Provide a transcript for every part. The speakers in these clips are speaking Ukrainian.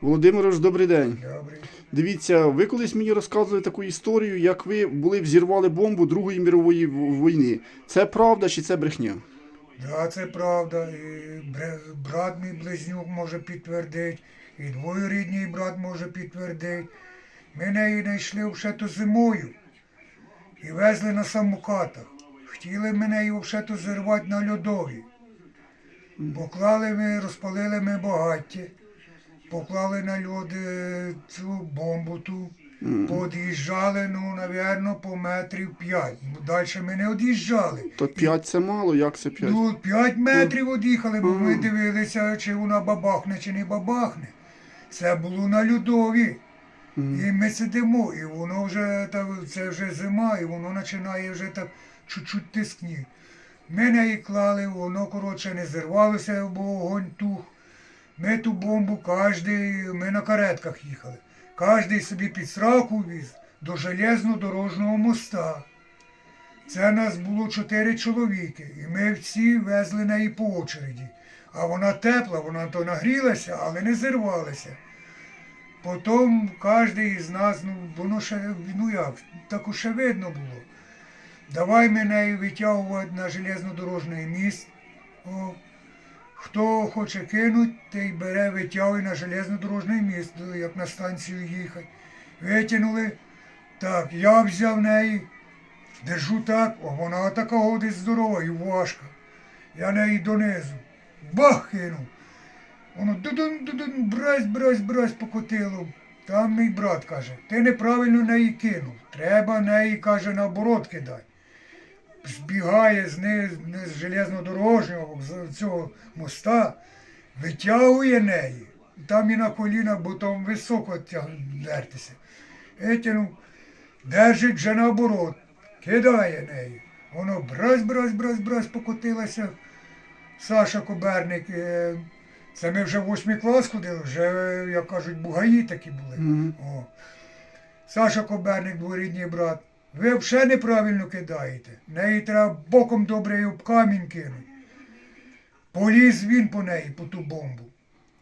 Володимирович, добрий день. Добре. Дивіться, ви колись мені розказували таку історію, як ви були взірвали бомбу Другої мірової війни. Це правда чи це брехня? Да, це правда. І брат мій близнюк може підтвердити, і двоюрідний брат може підтвердити. Ми неї знайшли ще то зимою і везли на самокатах. Хотіли мене її ще то зірвати на льодові. Поклали ми, розпалили ми багаття, поклали на льод цю бомбу ту, поод'їжджали, ну, навірно, по метрів п'ять. Ну, далі ми не од'їжджали. То 5 це мало, як це 5? Ну, 5 метрів од'їхали, бо ми дивилися, чи вона бабахне, чи не бабахне. Це було на льодові. І ми сидимо, і воно вже це вже зима, і воно починає вже так чуть-чуть тискні. Ми неї клали, воно коротше не зірвалося, бо огонь тух. Ми ту бомбу кожний, ми на каретках їхали. Кожний собі під сраку віз до железнодорожного моста. Це нас було чотири чоловіки, і ми всі везли неї по очереді. А вона тепла, вона то нагрілася, але не зірвалася. Потім кожен із нас, ну воно ще, ну як, так ще видно було. Давай ми неї витягувати на железнодорожний міст. О, хто хоче кинуть, той бере, витягує на железнодорожний міст, як на станцію їхати. Витягнули. Так, я взяв неї, держу так, о, вона така десь здорова і важка. Я неї донизу. Бах кинув. Воно дудун, дудун, брась, брась, брась покотило. Там мій брат каже, ти неправильно неї кинув. Треба неї, каже, наоборот кидай. Збігає з неї з железнодорожнього з цього моста, витягує неї. Там і на колінах, бо там високо дертися. Витягнув, держить вже наоборот, кидає неї. Воно брась, брась, брась, брась покотилася. Саша Коберник, е, це ми вже в восьмий клас ходили, вже, як кажуть, бугаї такі були. Мгм. О. Саша Коберник, дворідній брат. Ви взагалі неправильно кидаєте. Неї треба боком добре і об камінь кинути. Поліз він по неї, по ту бомбу.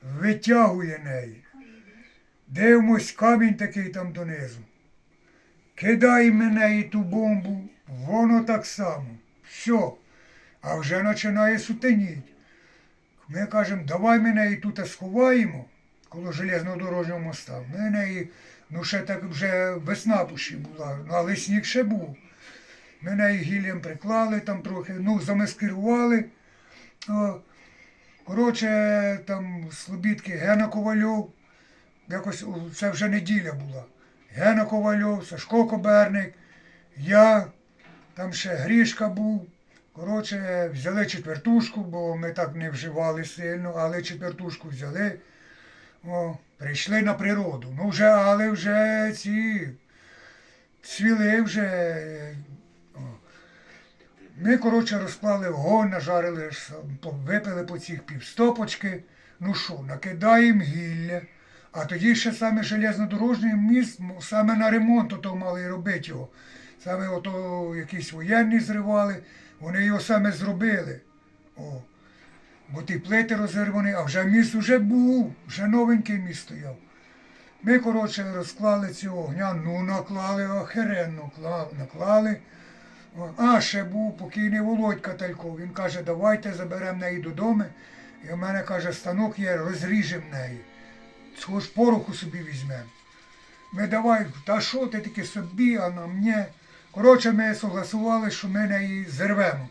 Витягує неї. Дивимось, камінь такий там донизу. Кидає мене і ту бомбу, воно так само. Все. А вже починає сутеніть. Ми кажемо, давай ми неї тут сховаємо коло железнодорожнього моста. Ми неї, ну ще так вже весна пущі була, ну, але сніг ще був. Ми неї гіллям приклали там трохи, ну, замаскирували. Коротше, там слобідки Гена Ковальов, якось це вже неділя була. Гена Ковальов, Сашко Коберник, я, там ще Грішка був. Коротше, взяли четвертушку, бо ми так не вживали сильно, але четвертушку взяли. О, прийшли на природу. Ну вже, але вже ці цвіли вже. Ми, коротше, розклали вогонь, нажарили, випили по цих півстопочки. Ну що, накидаємо гілля. А тоді ще саме железнодорожній міст, саме на ремонт ото мали робити його. Саме ото якісь воєнні зривали, вони його саме зробили. О. Бо ті плити розірвані, а вже міст вже був, вже новенький міст стояв. Ми, коротше, розклали цього огня, ну наклали охеренно, наклали. А ще був покійний Володька Тальков. Він каже, давайте заберемо неї додому. І в мене каже, станок є, розріжемо неї. Цього ж пороху собі візьмемо. Ми давай, та що ти таки собі, а на мені. Коротше, ми согласували, що ми неї зірвемо.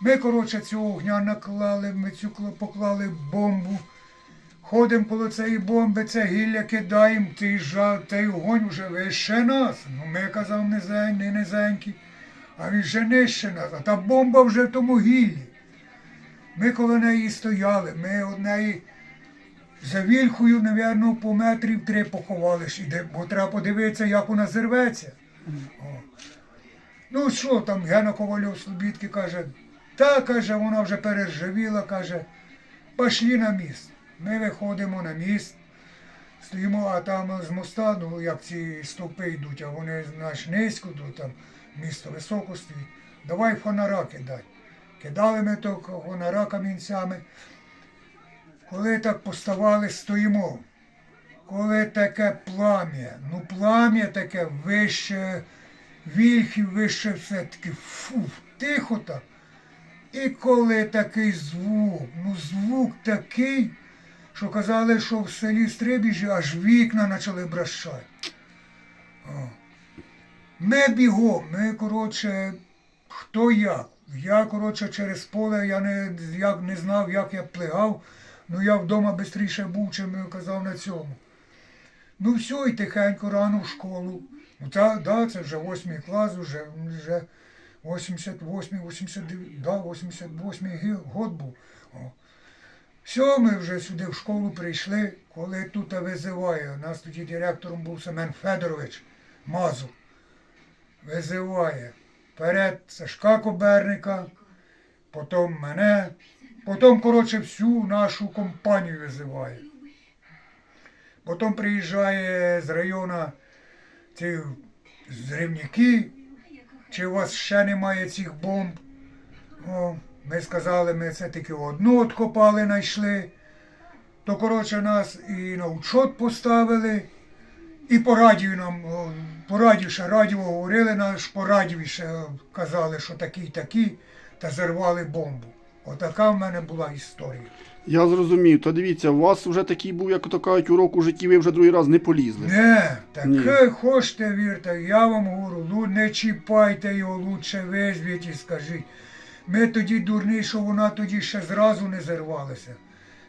Ми, коротше, цього огня наклали, ми цю кла- поклали бомбу. Ходимо коло цієї бомби, це гілля кидаємо, той жа, той огонь вже вище нас. Ну ми казав низень, не низенький, а він вже нижче нас. А та бомба вже в тому гіллі. Ми коло неї стояли, ми од неї за вільхою, мабуть, по метрів три поховали, бо треба подивитися, як вона зірветься. О. Ну що там, Гена Ковальов Слобідки каже, та каже, вона вже перержавіла, каже, пошли на міст. Ми виходимо на міст, стоїмо, а там з моста, ну як ці стовпи йдуть, а вони знаєш, низько, то там місто високо стоїть. Давай фонара кидай. Кидали ми то фонара камінцями. коли так поставали, стоїмо. Коли таке плам'я, ну плам'я таке вище вільхів, вище все таки фу, тихо так. І коли такий звук, ну звук такий, що казали, що в селі Стрибіжі аж вікна почали бращати. Ми бігом, ми, коротше, хто як. Я, коротше, через поле, я не, як, не знав, як я плигав, ну я вдома швидше був, чим казав на цьому. Ну все, і тихенько рано в школу. Ну та, да, це вже восьмий клас, вже, вже 88, 89, да, 88 гі- год був. О. Все, ми вже сюди в школу прийшли, коли тут визиває. У нас тоді директором був Семен Федорович Мазур. Визиває. Перед Сашка Коберника, потім мене, потім, коротше, всю нашу компанію визиває. Потім приїжджає з району ці зривники, чи у вас ще немає цих бомб. О, ми сказали, ми це тільки одну откопали, знайшли. То, коротше, нас і на учет поставили, і по радію нам, по радію ще радіо говорили, наш по радію ще казали, що такі такі, та зірвали бомбу. Отака в мене була історія. Я зрозумів. То дивіться, у вас вже такий був, як то кажуть, урок у житті, ви вже другий раз не полізли. Не, таке хочете вірте, я вам говорю, ну не чіпайте його, лучше визвіть і скажіть. Ми тоді дурні, що вона тоді ще зразу не зірвалася.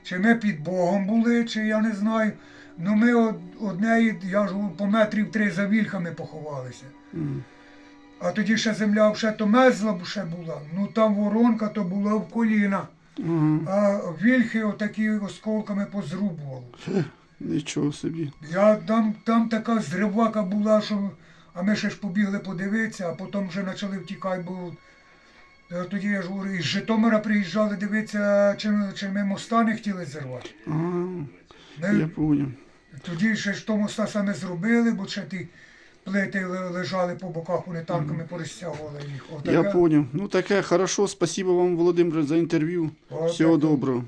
Чи ми під Богом були, чи я не знаю. Ну ми од, однеї, я ж по метрів три за вільхами поховалися. М. А тоді ще земля ще то мерзла б ще була. Ну там воронка то була в коліна. Ага. А вільхи отакі осколками позрубувало. Нічого собі. Я там, там така зривака була, що а ми ще ж побігли подивитися, а потім вже почали втікати, бо е, тоді я ж говорю, із Житомира приїжджали дивитися, чи, чи ми моста не хотіли зірвати. Ага, я поняв. тоді ще ж то моста саме зробили, бо ще ті плити лежали по боках, вони танками порозтягували їх. Я Отака- Ну таке, хорошо, спасибо вам, Володимир, за інтерв'ю. Всього доброго.